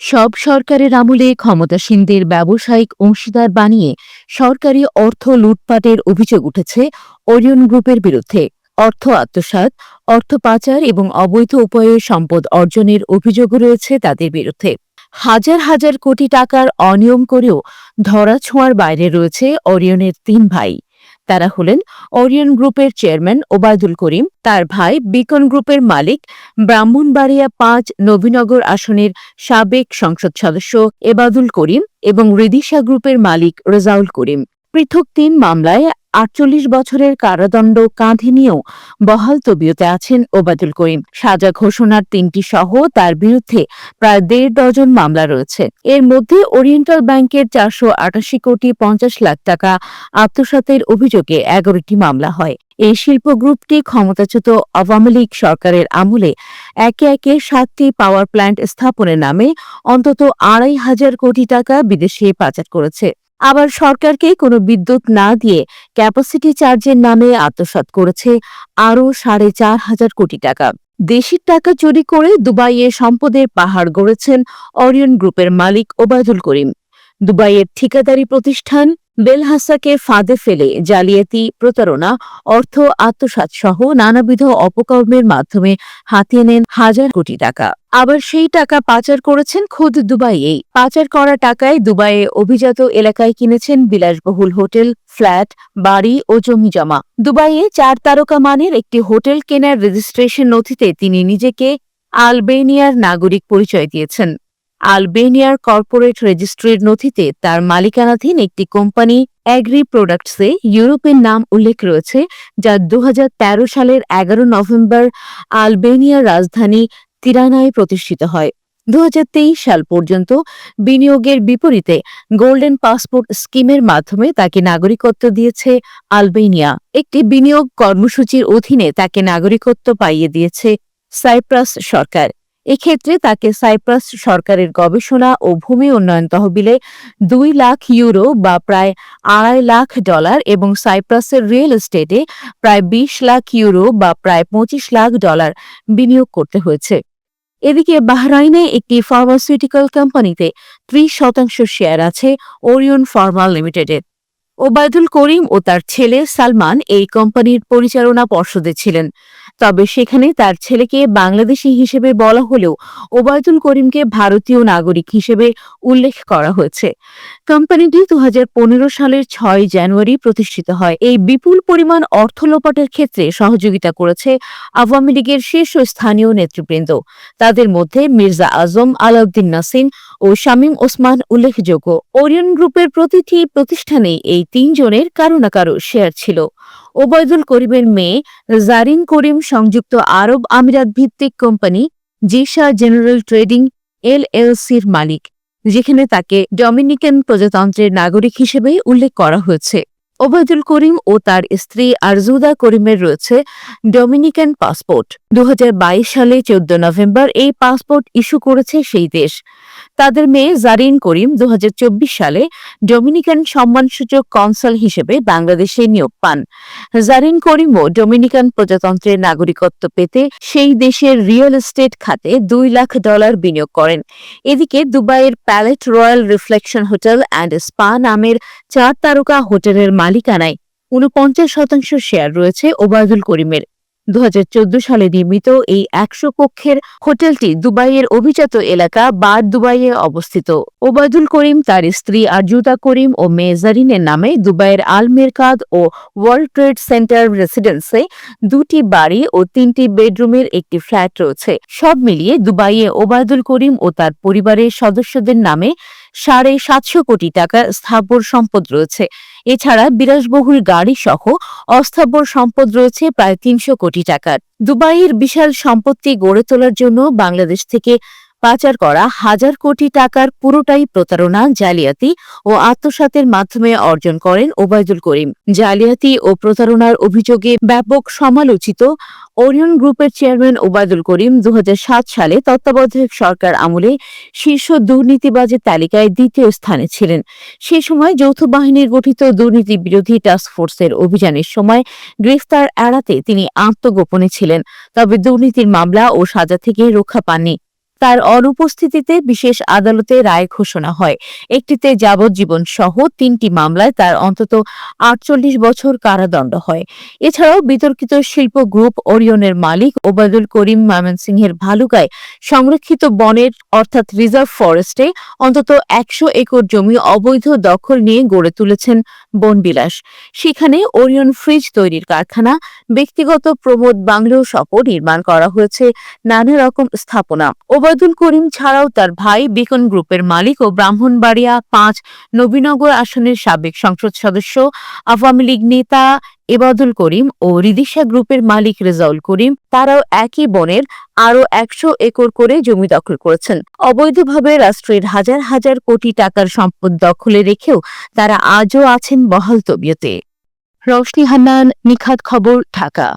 সব সরকারের আমলে ক্ষমতাসীনদের ব্যবসায়িক অংশীদার বানিয়ে সরকারি অর্থ লুটপাটের অভিযোগ উঠেছে ওরিয়ন গ্রুপের বিরুদ্ধে। অর্থ আত্মসাৎ, অর্থ পাচার এবং অবৈধ উপায়ে সম্পদ অর্জনের অভিযোগও রয়েছে তাদের বিরুদ্ধে। হাজার হাজার কোটি টাকার অনিয়ম করেও ধরাছোঁয়ার বাইরে রয়েছে ওরিয়নের তিন ভাই। তারা হলেন ওরিয়ন গ্রুপের চেয়ারম্যান ওবায়দুল করিম, তার ভাই বিকন গ্রুপের মালিক, ব্রাহ্মণবাড়িয়া পাঁচ নবীনগর আসনের সাবেক সংসদ সদস্য এবাদুল করিম এবং রিদিশা গ্রুপের মালিক রেজাউল করিম। পৃথক তিন মামলায় আটচল্লিশ বছরের কারাদণ্ড কাঁধে নিয়েও বহাল তবিয়তে আছেন ওবায়দুল করিম। সাজা ঘোষণার তিনটি সহ তার বিরুদ্ধে প্রায় দেড় ডজন মামলা রয়েছে। এর মধ্যে ওরিয়েন্টাল ব্যাংকের চারশো আটাশি কোটি পঞ্চাশ লাখ টাকা আত্মসাতের অভিযোগে এগারোটি মামলা হয়। এই শিল্প গ্রুপটি ক্ষমতাচ্যুত আওয়ামী লীগ সরকারের আমলে একে একে সাতটি পাওয়ার প্ল্যান্ট স্থাপনের নামে অন্তত আড়াই হাজার কোটি টাকা বিদেশে পাচার করেছে। আবার সরকারকে কোনো বিদ্যুৎ না দিয়ে ক্যাপাসিটি চার্জের নামে আত্মসাত করেছে আরও সাড়ে চার হাজার কোটি টাকা। দেশির টাকা চুরি করে দুবাইয়ে সম্পদের পাহাড় গড়েছেন অরিয়ন গ্রুপের মালিক ওবায়দুল করিম। দুবাইয়ের ঠিকাদারি প্রতিষ্ঠান বেলহাসাকে ফাঁদে ফেলে জালিয়াতি, প্রতারণা, অর্থ আত্মসাৎ সহ নানাবিধ অপকর্মের মাধ্যমে হাতিয়ে নেন হাজার কোটি টাকা। আবার সেই টাকা পাচার করেছেন খোদ দুবাইয়েই। পাচার করা টাকায় দুবাইয়ে অভিজাত এলাকায় কিনেছেন বিলাসবহুল হোটেল, ফ্ল্যাট, বাড়ি ও জমি জমা। দুবাইয়ে চার তারকা মানের একটি হোটেল কেনার রেজিস্ট্রেশন নথিতে তিনি নিজেকে আলবেনিয়ার নাগরিক পরিচয় দিয়েছেন। আলবেনিয়ার কর্পোরেট রেজিস্ট্রির নথিতে তার মালিকানাধীন একটি কোম্পানি অ্যাগ্রি প্রোডাক্টসে ইউরোপের নাম উল্লেখ রয়েছে, যা দুহাজার তেরো সালের এগারো নভেম্বর আলবেনিয়ার রাজধানী তিরানায় প্রতিষ্ঠিত হয়। দুহাজার তেইশ সাল পর্যন্ত বিনিয়োগের বিপরীতে গোল্ডেন পাসপোর্ট স্কিমের মাধ্যমে তাকে নাগরিকত্ব দিয়েছে আলবেনিয়া। একটি বিনিয়োগ কর্মসূচির অধীনে তাকে নাগরিকত্ব পাইয়ে দিয়েছে সাইপ্রাস সরকার। এক্ষেত্রে তাকে সাইপ্রাস সরকারের গবেষণা ও ভূমি উন্নয়ন তহবিলে দুই লাখ ইউরো বা প্রায় আড়াই লাখ ডলার এবং সাইপ্রাসের রিয়েল এস্টেটে প্রায় বিশ লাখ ইউরো বা প্রায় পঁচিশ লাখ ডলার বিনিয়োগ করতে হয়েছে। এদিকে বাহরাইনে একটি ফার্মাসিউটিক্যাল কোম্পানিতে ত্রিশ শতাংশ শেয়ার আছে ওরিয়ন ফার্মা লিমিটেডের। ওবায়দুল করিম ও তার ছেলে সালমান এই কোম্পানির পরিচালনা পর্ষদে ছিলেন। তবে সেখানে তার ছেলেকে বাংলাদেশি হিসেবে বলা হলেও ওবায়দুল করিমকে ভারতীয় নাগরিক হিসেবে উল্লেখ করা হয়েছে। কোম্পানিটি দু সালের ছয় জানুয়ারি প্রতিষ্ঠিত হয়। এই বিপুল পরিমাণ অর্থ লোপাটের ক্ষেত্রে সহযোগিতা করেছে আওয়ামী লীগের শীর্ষস্থানীয় নেতৃবৃন্দ। তাদের মধ্যে মির্জা আজম, আলাউদ্দিন নাসিন ও শামীম ওসমান উল্লেখযোগ্য। ওরিয়ন গ্রুপের প্রতিটি প্রতিষ্ঠানেই এই তিনজনের কারও না কারও শেয়ার ছিল। ওবায়দুল করিমের মেয়ে জারিন করিম সংযুক্ত আরব আমিরাত ভিত্তিক কোম্পানি জিসা জেনারেল ট্রেডিং এল এলসির মালিক, যেখানে তাকে ডমিনিকান প্রজাতন্ত্রের নাগরিক হিসেবে উল্লেখ করা হয়েছে। ওবায়দুল করিম ও তার স্ত্রী আরজুদা করিমের রয়েছে ডমিনিকান পাসপোর্ট। দু সালে চোদ্দ নভেম্বর এই পাসপোর্ট ইস্যু করেছে সেই দেশ। তাদের মেয়ে জারিন করিম দু সালে ডমিনিকান সম্মানসূচক কনসাল হিসেবে বাংলাদেশে নিয়োগ পান। জারিন করিমও ডমিনিকান প্রজাতন্ত্রের নাগরিকত্ব পেতে সেই দেশের রিয়েল এস্টেট খাতে দুই লাখ ডলার বিনিয়োগ করেন। এদিকে দুবাইয়ের palette royal reflection hotel and spa নামের চার তারকা হোটেলের মালিকানায় উনপঞ্চাশ শতাংশ শেয়ার রয়েছে ওবায়দুল করিমের। দু সালে নির্মিত এই একশো কক্ষের হোটেলটি দুবাইয়ের অভিজাত এলাকা বার দুবাইয়ে অবস্থিত। ওবায়দুল করিম তার স্ত্রী আরজুতা করিম ও মেয়ে জারিনের নামে দুবাইয়ের আলমেরকাদ ও ওয়ার্ল্ড ট্রেড সেন্টার রেসিডেন্সে দুটি বাড়ি ও তিনটি বেডরুমের একটি ফ্ল্যাট রয়েছে। সব মিলিয়ে দুবাইয়ে ওবায়দুল করিম ও তার পরিবারের সদস্যদের নামে সাড়ে সাতশো কোটি টাকা স্থাবর সম্পদ রয়েছে। এছাড়া বিলাসবহুল গাড়ি সহ অস্থাবর সম্পদ রয়েছে প্রায় তিনশো কোটি টাকার। দুবাইয়ের বিশাল সম্পত্তি গড়ে তোলার জন্য বাংলাদেশ থেকে পাচার করা হাজার কোটি টাকার পুরোটাই প্রতারণা জালিয়াতি ও আত্মসাতের মাধ্যমে অর্জন করেন ওবায়দুল করিম। জালিয়াতি ও প্রতারণার অভিযোগে ব্যাপক সমালোচিত ওরিয়ন গ্রুপের চেয়ারম্যান ওবায়দুল করিম দুহাজার সাত সালে তত্ত্বাবধায়ক সরকার আমলে শীর্ষ দুর্নীতিবাজের তালিকায় দ্বিতীয় স্থানে ছিলেন। সে সময় যৌথ বাহিনীর গঠিত দুর্নীতি বিরোধী টাস্ক ফোর্সের অভিযানের সময় গ্রেফতার এড়াতে তিনি আত্মগোপনে ছিলেন, তবে দুর্নীতির মামলা ও সাজা থেকে রক্ষা পাননি। তার অনুপস্থিতিতে বিশেষ আদালতে রায় ঘোষণা হয়। একটিতে যাবজ্জীবন সহ তিনটি মামলায় তার অন্তত আটচল্লিশ বছর কারাদণ্ড হয়। এছাড়াও বিতর্কিত শিল্প গ্রুপ ওরিয়নের মালিক ওবায়দুল করিম ময়মনসিংহের ভালুকায় সংরক্ষিত বনের অর্থাৎ রিজার্ভ ফরেস্টে অন্তত একশো একর জমি অবৈধ দখল নিয়ে গড়ে তুলেছেন বনবিলাস। সেখানে ওরিয়ন ফ্রিজ তৈরির কারখানা, ব্যক্তিগত প্রমোদ বাংলো সহ নির্মাণ করা হয়েছে নানা রকম স্থাপনা। ওবায়দুল করিম ছাড়াও তার ভাই বিকন গ্রুপের মালিক ও ব্রাহ্মণবাড়িয়া পাঁচ নবীনগর আসনের সাবেক সংসদ সদস্য, আওয়ামী লীগ নেতা এবাদুল করিম ও রিদিশা গ্রুপের মালিক রেজাউল করিম, তারাও একই বনের আরও একশো একর করে জমি দখল করেছেন। অবৈধভাবে রাষ্ট্রের হাজার হাজার কোটি টাকার সম্পদ দখলে রেখেও তারা আজও আছেন বহাল তবিয়তে। রশনি হান্নান, নিখাত খবর, ঢাকা।